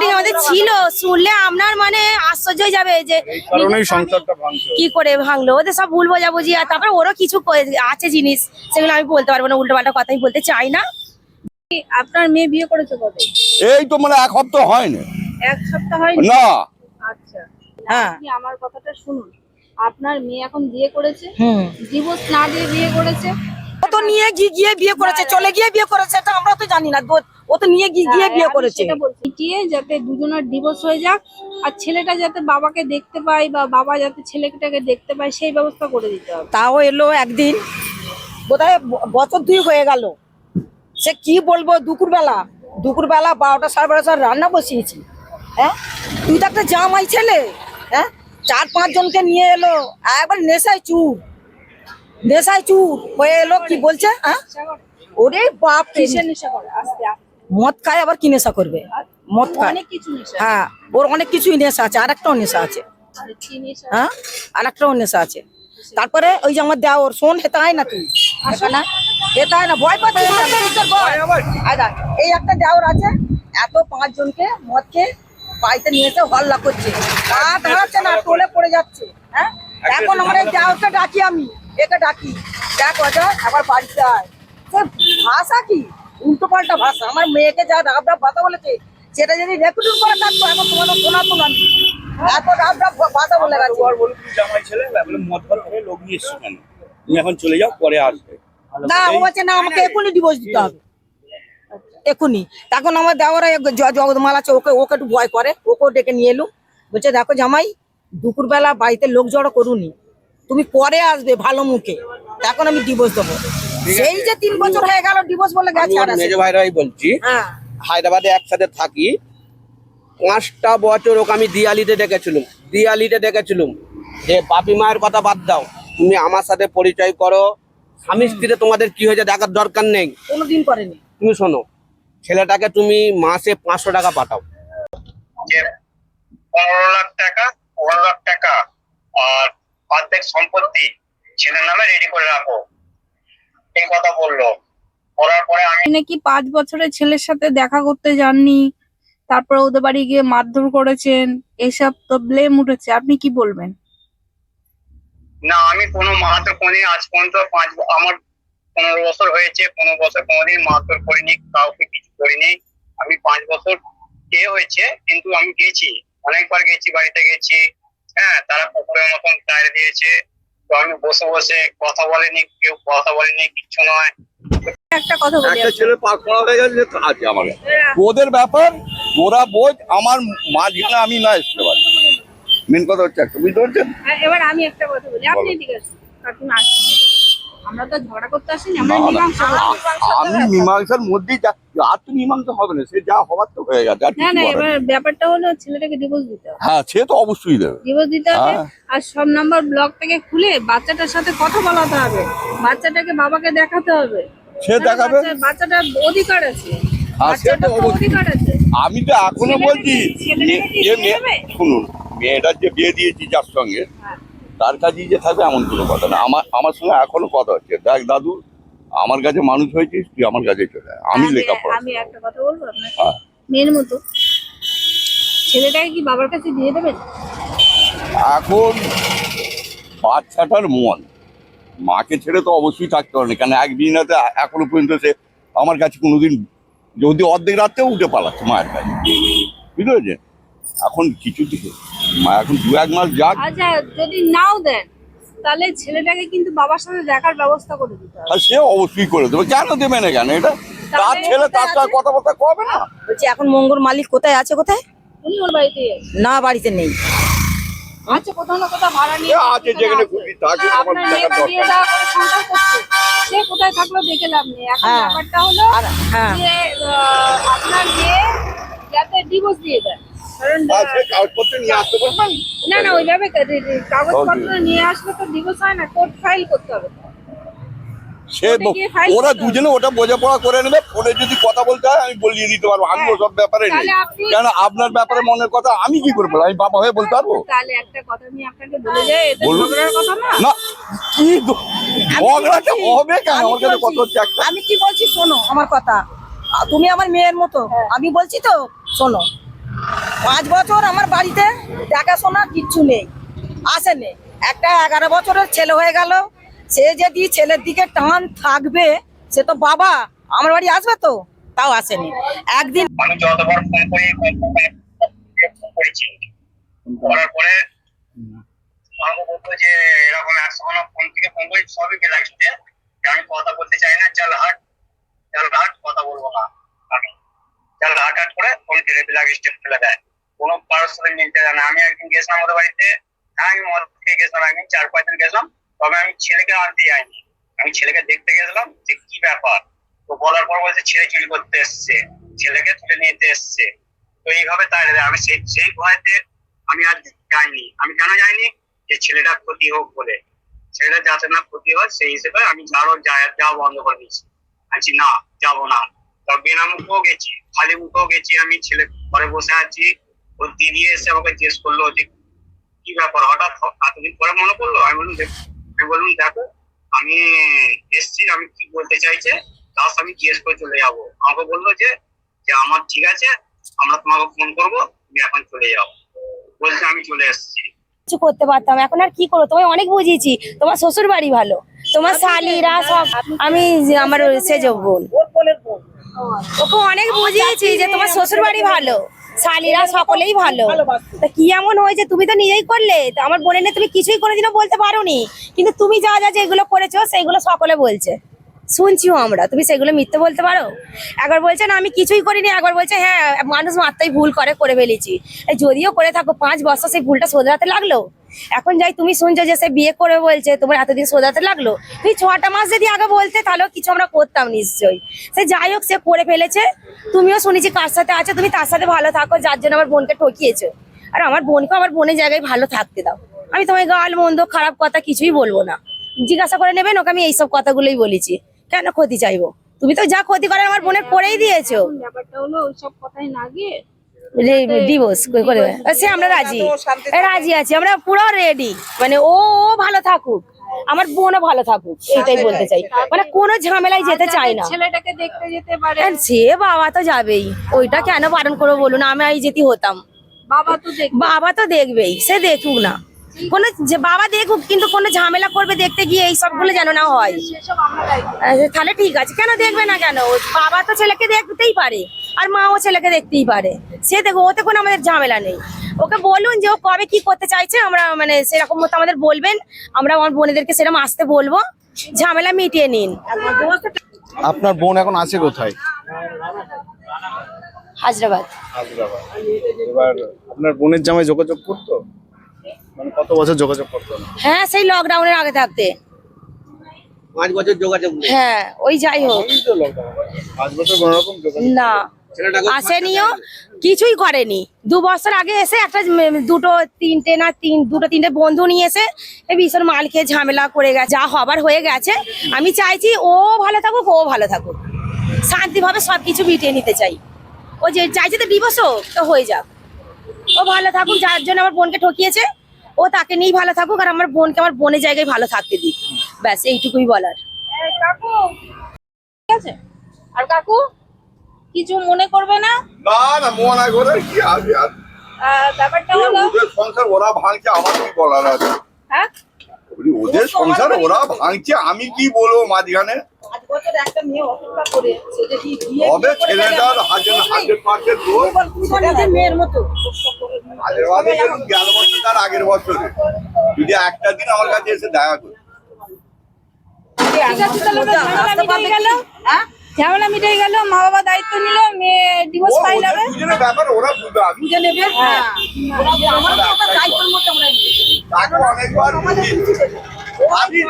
Recording আমাদের ছিল শুনলে আপনার মানে আশ্চর্য হয়ে যাবে যে কি করে ভাঙলো? ওদের সব ভুল বোঝাবুঝি আর তারপরে ওরও কিছু আছে জিনিস সেগুলো আমি বলতে পারব না উল্টো পাল্টা কথাই বলতে চাই না। আপনার মেয়ে বিয়ে করেছে কবে? এই তো মানে এক সপ্তাহ হয়নি। এক সপ্তাহ হয়নি? না। আচ্ছা। হ্যাঁ। আমার কথাটা শুনুন। আপনার মেয়ে এখন বিয়ে করেছে? হুম। ডিভোর্স না দিয়ে বিয়ে করেছে? ও তো নিয়ে গিয়ে গিয়ে বিয়ে করেছে চলে গিয়ে বিয়ে করেছে এটা আমরা তো জানি না। ও- তো নিয়ে গিয়ে গিয়ে হ্যাঁ, বিয়ে করেছে। মিটিয়ে যাতে দুজনের ডিভোর্স হয়ে যাক আর ছেলেটা যাতে বাবাকে দেখতে পায় বা বাবা যাতে ছেলেটাকে দেখতে পায় সেই ব্যবস্থা করে দিতে হবে। তাও এলো একদিন। বোধহয় বছর দুই হয়ে গেল। সে কি বলব দুপুরবেলা দুপুরবেলা বারোটা সাড়ে বারোটা রান্না বসিয়েছি। হ্যাঁ? তুই তো একটা জামাই ছেলে। হ্যাঁ? চার পাঁচ জনকে নিয়ে এলো। একবার নেশায় চুর। নেশায় চুর হয়ে এলো কি বলছে হ্যাঁ? ওরে বাপ কিসের নেশা করে? আস্তে আস্তে। মদ খায় আবার কি নেশা করবে? মদ খায়। অনেক কিছু নেশা হ্যাঁ ওর অনেক কিছুই নেশা আছে আর একটাও নেশা আছে। হ্যাঁ আর একটাও নেশা? আছে। তারপরে ওই যে আমার দেওয়ার শোন হেতা হয় না তুই? না? হেতা হয় না? ভয় দেখ, এই একটা দেওয়ার আছে এত পাঁচ জনকে মদ খেয়ে বাড়িতে নিয়ে এসে হল্লা করছে। পা দাঁড়াচ্ছে না টোলে পড়ে যাচ্ছে হ্যাঁ? এখন আমার এই দেওয়ারকে ডাকি আমি একে ডাকি। দেখ আবার বাড়িতে আয়। সে ভাষা কি? উল্টো পাল্টা ভাষা। আমার মেয়েকে যা রাব রাব ভাষা বলেছে সেটা যদি রেকর্ডিং করে থাকতো এখন তোমাদের শোনা তো না এত রাব রাব ভাষা বলে গেছে। জামাই ছেলে বলে মদ ভাত খেয়ে লোক নিয়ে এসছো কেন? তুমি এখন চলে যাও পরে আসবে। না ও বলছে না আমাকে এখনই ডিভোর্স দিতে হবে। এখনই তখন আমার দেওয়ারা এক জ- জগৎমাল আছে ওকে ওকে একটু ভয় করে ওকেও ডেকে নিয়ে এলুম বলছে দেখো জামাই দুপুরবেলা বাড়িতে লোক জড়ো করুনি। তুমি পরে আসবে ভালো মুখে। তখন আমি ডিভোর্স দেবো। সেই যে তিন বছর হয়ে গেল ডিভোর্স বলে গেছে মেজ ভাইরাই বলছি হ্যাঁ। হায়দ্রাবাদে একসাথে থাকি পাঁচটা বছর ওকে আমি দিয়ালিতে ডেকেছিলাম দিয়ালিতে ডেকেছিলাম। যে বাপি মায়ের কথা বাদ দাও তুমি আমার সাথে পরিচয় করো স্বামী স্ত্রীতে তোমাদের কি হয়েছে দেখার দরকার নেই। কোনোদিন করেনি। তুমি শোনো ছেলেটাকে তুমি মাসে পাঁচশো টাকা পাঠাও। পনেরো লাখ টাকা পনেরো লাখ টাকা আর অর্ধেক সম্পত্তি ছেলের নামে রেডি করে রাখো। এই কথা বলল। বলার পরে আমি নাকি পাঁচ বছরের ছেলের সাথে দেখা করতে যাননি। তারপরে ওদের বাড়ি গিয়ে মারধর করেছেন। এসব তো ব্লেম উঠেছে। আপনি কি বলবেন? না আমি কোনো মাহাতো করিনি। আজ পর্যন্ত পাঁচ আমার পনেরো বছর হয়েছে। পনেরো বছর কোনোদিন মাহাতোর করিনি কাউকে কিছু করিনি। আমি পাঁচ বছর কে হয়েছে কিন্তু আমি গেছি। অনেকবার গেছি বাড়িতে গেছি। হ্যাঁ তারা পুকুরের মতন টায়ার দিয়েছে। আমি বসে বসে কথা বলেনি কেউ কথা বলেনি কিচ্ছু নয়। একটা কথা বলি একটা ছেলে পাক পড়া হয়ে গেছে আছে আমার ওদের ব্যাপার ওরা বোঝ আমার মাঝখানে আমি না আসতে পারি। মেন কথা হচ্ছে একটা। বুঝতে পারছেন? এবার আমি একটা কথা বলি। আপনি ঠিক আছে কাকুন আসুন আমরা তো ঝগড়া করতে আসিনি আমরা মীমাংসা আমি মীমাংসার মধ্যেই যা আর তো মীমাংসা হবে না সে যা হবার তো হয়ে গেছে না না এবার ব্যাপারটা হলো ছেলেটাকে ডিভোর্স দিতে হবে। হ্যাঁ সে তো অবশ্যই দেবে। ডিভোর্স দিতে হবে হ্যাঁ। আর সব নাম্বার ব্লক থেকে খুলে বাচ্চাটার সাথে কথা বলাতে হবে। বাচ্চাটাকে বাবাকে দেখাতে হবে। সে দেখাবে? বাচ্চাটার অধিকার আছে। হ্যাঁ। অধিকার আছে। আমি তো এখনও বলছি? শুনুন মেয়েটার যে বিয়ে দিয়েছি যার সঙ্গে। তার কাছেই যে থাকবে এমন কোনো কথা না। আমার আমার সঙ্গে এখনও কথা হচ্ছে। দেখ দাদু আমার কাছে মানুষ হয়েছিস তুই আমার কাছে চলে। আমি লেখাপড়া আমি একটা কথা বলব আপনাকে? হ্যাঁ। মেয়ের মতো। ছেলেটাকে কি বাবার কাছে দিয়ে দেবেন? এখন বাচ্চাটার মন। মাকে ছেড়ে তো অবশ্যই থাকতে পারে কেন একদিন রাতে এখনও পর্যন্ত সে আমার কাছে কোনোদিন যদি অর্ধেক রাতেও উঠে পালাচ্ছে মায়ের কাছে। বুঝতে পেরেছে এখন কিছু দিকে মা এখন দু এক মাস যাক। আচ্ছা যদি নাও দেন তাহলে ছেলেটাকে কিন্তু বাবার সাথে দেখার ব্যবস্থা করে দিতে হবে। আর সে অবশ্যই করে দেবে। কেন দেবে না কেন? এটা তার ছেলে তার সাথে কথাবার্তা কবে না? বলছি এখন মঙ্গল মালিক কোথায়? আছে কোথায়? উনি ওর বাড়িতে আছে না বাড়িতে নেই। আচ্ছা কোথাও না কোথাও ভাড়া নিয়ে আছে যেখানে খুশি থাকে আমার বিয়ে দরকার করে সংসার করছে। সে কোথায় থাকল দেখে লাভ নেই। এখন হ্যাঁ। ব্যাপারটা হলো হ্যাঁ। যে আপনার মেয়ে যাতে ডিভোর্স দিয়ে দেয়। কাগজপত্র নিয়ে আসতে পারবেন না না ওইভাবে কাগজপত্র নিয়ে আসলে তো ডিভোর্স হয় না কোর্ট ফাইল করতে হবে। সে ওটা গিয়ে file ওরা দুজনে ওটা বোঝাপড়া করে নেবে ফোনে যদি কথা বলতে হয় আমি বলিয়ে দিতে পারব। আমি হ্যাঁ। ব্যাপারে নেই। কেন আপনার ব্যাপারে মনের কথা আমি কি করব? আমি বাবা হয়ে বলতে পারব? তাহলে একটা কথা আমি আপনাকে বলে যাই এটা ঝগড়ার কথা না। না কি ঝগড়াটা হবে কেন? আমার কাছে হচ্ছে একটা। আমি কি বলছি? শোনো আমার কথা। তুমি আমার মেয়ের মতো। আমি বলছি তো শোনো। পাঁচ বছর আমার বাড়িতে দেখাশোনা কিচ্ছু নেই, আসেনি। একটা এগারো বছরের ছেলে হয়ে গেল, সে যদি ছেলের দিকে টান থাকবে, সে তো বাবা, আমার বাড়ি আসবে তো? তাও আসেনি। একদিন ফোন করি, ফোন করেছি। করার পরে যে, এরকম একশো ফোন থেকে ফোন সবই আমি কথা বলতে চাই না, চল হাট চল হাট, কথা বলব না। চল হাট হাট করে ফোন কেটে বিলাক স্টেপ ফেলে দেয়। কোনো সাথে মিলতে যায় না? আমি একদিন গেছিলাম ওদের বাড়িতে আমি মদ খেয়ে গেছিলাম, একদিন চার পাঁচ দিন গেছিলাম, তবে আমি ছেলেকে আনতে যাইনি। আমি ছেলেকে দেখতে গেছিলাম যে কি ব্যাপার? তো বলার পর বলছে, ছেলে চুরি করতে এসছে, ছেলেকে তুলে নিতে এসছে। তো এইভাবে তাই আমি সেই সেই ভয়তে আমি আর যাইনি। আমি কেন যাইনি? যে ছেলেটা ক্ষতি হোক বলে। ছেলেটা যাতে না ক্ষতি হয়, সেই হিসেবে আমি যারও যাওয়া বন্ধ করে দিয়েছি। আছি না, যাব না। তো বিনা মুখেও গেছি খালি মুখেও গেছি আমি, ছেলে ঘরে বসে আছি। ওর দিদি এসে আমাকে জিজ্ঞেস করল যে কি ব্যাপার? হঠাৎ এতদিন পরে মনে পড়ল? আমি বললাম দেখ- আমি বললাম দেখো আমি এসছি আমি কি বলতে চাইছে তার আমি জিজ্ঞেস করে চলে যাব। আমাকে বলল যে যে আমার ঠিক আছে আমরা তোমাকে ফোন করব তুমি এখন চলে যাও। বলছে আমি চলে এসেছি। কিছু করতে পারতাম। এখন আর কি করো তোমায় অনেক বুঝিয়েছি। তোমার শ্বশুর বাড়ি ভালো। তোমার শালিরা সব আমি আমার সেজ বোন। ওকে অনেক বুঝিয়েছি যে তোমার শ্বশুর বাড়ি ভালো। শালিরা সকলেই ভালো। তা কি এমন হয়েছে? তুমি তো নিজেই করলে। তো আমার বোনের নিয়ে তুমি কিছুই করে কোনোদিনও বলতে পারোনি। কিন্তু তুমি যা যা যেগুলো করেছ সেগুলো সকলে বলছে। শুনছিও আমরা তুমি সেগুলো মিথ্যে বলতে পারো? একবার বলছে না আমি কিছুই করিনি। একবার বলছে হ্যাঁ মানুষ মাত্রাই ভুল করে করে ফেলেছি। যদিও করে থাকো পাঁচ বছর সেই ভুলটা শোধরাতে লাগল? এখন যাই, তুমি শুনছো যে সে বিয়ে করে বলছে, তোমার এতদিন শোধরাতে লাগল। তুমি ছটা মাস যদি আগে বলতে তাহলেও কিছু আমরা করতাম নিশ্চয়ই। সে যাই হোক, সে করে ফেলেছে। তুমিও শুনেছি কার সাথে আছে, তুমি তার সাথে ভালো থাকো, যার জন্য আমার বোনকে ঠকিয়েছো। আর আমার বোনকে আমার বোনের জায়গায় ভালো থাকতে দাও। আমি তোমায় গাল, মন্দ, খারাপ কথা কিছুই বলব না। জিজ্ঞাসা করে নেবেন, ওকে আমি এইসব কথাগুলোই বলেছি। কেন ক্ষতি চাইব? তুমি তো যা ক্ষতি করার আমার বোনের করেই দিয়েছ। ব্যাপারটা হলো ওইসব কথাই না গিয়ে ডিভোর্স করে সে আমরা রাজি। রাজি আছি আমরা পুরো রেডি মানে ও ভালো থাকুক। আমার বোনও ভালো থাকুক এইটাই বলতে চাই। মানে কোনো ঝামেলায় যেতে চাই না। ছেলেটাকে দেখতে যেতে পারে। সে বাবা তো যাবেই। ওইটা কেন বারণ করব বলুন? আমি এই যেতে হতাম। বাবা তো দেখ বাবা তো দেখবেই সে দেখুক না। কোনো যে বাবা দেখুক কিন্তু কোনো ঝামেলা করবে দেখতে গিয়ে এই সবগুলো যেন না হয়। তাহলে ঠিক আছে। কেন দেখবে না কেন? বাবা তো ছেলেকে দেখতেই পারে আর মাও ছেলেকে দেখতেই পারে। সে দেখো ওতে কোনো আমাদের ঝামেলা নেই। ওকে বলুন যে ও কবে কি করতে চাইছে আমরা মানে সেরকম মতো আমাদের বলবেন। আমরা আমার বোনেদেরকে সেরকম আসতে বলব। ঝামেলা মিটিয়ে নিন। আপনার বোন এখন আছে কোথায়? হায়দ্রাবাদ। হায়দ্রাবাদ। এবার আপনার বোনের জামাই যোগাযোগ করতো? মানে কত বছর যোগাযোগ করতো হ্যাঁ সেই লকডাউনের আগে থাকতে। পাঁচ বছর যোগাযোগ হ্যাঁ ওই যাই হোক। পাঁচ বছর কোনো রকম যোগাযোগ না। আসেনিও কিছুই করেনি। দু বছর আগে এসে একটা দুটো তিনটে না তিন দুটো তিনটে বন্ধু নিয়ে এসে এই ভীষণ মাল খেয়ে ঝামেলা করে গেছে যা হবার হয়ে গেছে। আমি চাইছি ও ভালো থাকুক ও ভালো থাকুক। শান্তিভাবে সব কিছু মিটিয়ে নিতে চাই। ও যে চাইছে তো ডিভোর্স তো হয়ে যাক। ও ভালো থাকুক যার জন্য আমার বোনকে ঠকিয়েছে ও তাকে নিয়েই ভালো থাকুক আর আমার বোনকে আমার বোনের জায়গায় ভালো থাকতে দিক। ব্যাস এইটুকুই বলার। কাকু। ঠিক আছে? আর কাকু? কিছু মনে করবে না? না না মনে করে কি আছে আর? ব্যাপারটা হলো ওদের সংসার ওরা ভাঙছে আমার কি বলার আছে। হ্যাঁ? ওদের সংসার ওরা ভাঙছে আমি কি বলব মাঝখানে? পাঁচ বছর একটা মেয়ে অপেক্ষা করে সে যদি ছেলেটার হাজার হাজার পার্সেন্ট মেয়ের মতো। গেল বছর তার আগের বছরে। একটা দিন আমার কাছে এসে দেখা করে ঝামেলা মিটে গেল মা বাবা দায়িত্ব নিল মেয়ে ডিভোর্স পাই যাবে ব্যাপার ওরা বুঝে নেবে হ্যাঁ। ওরা আমার তো ওটা দায়িত্বের মধ্যে আমরা। অনেকবার আমি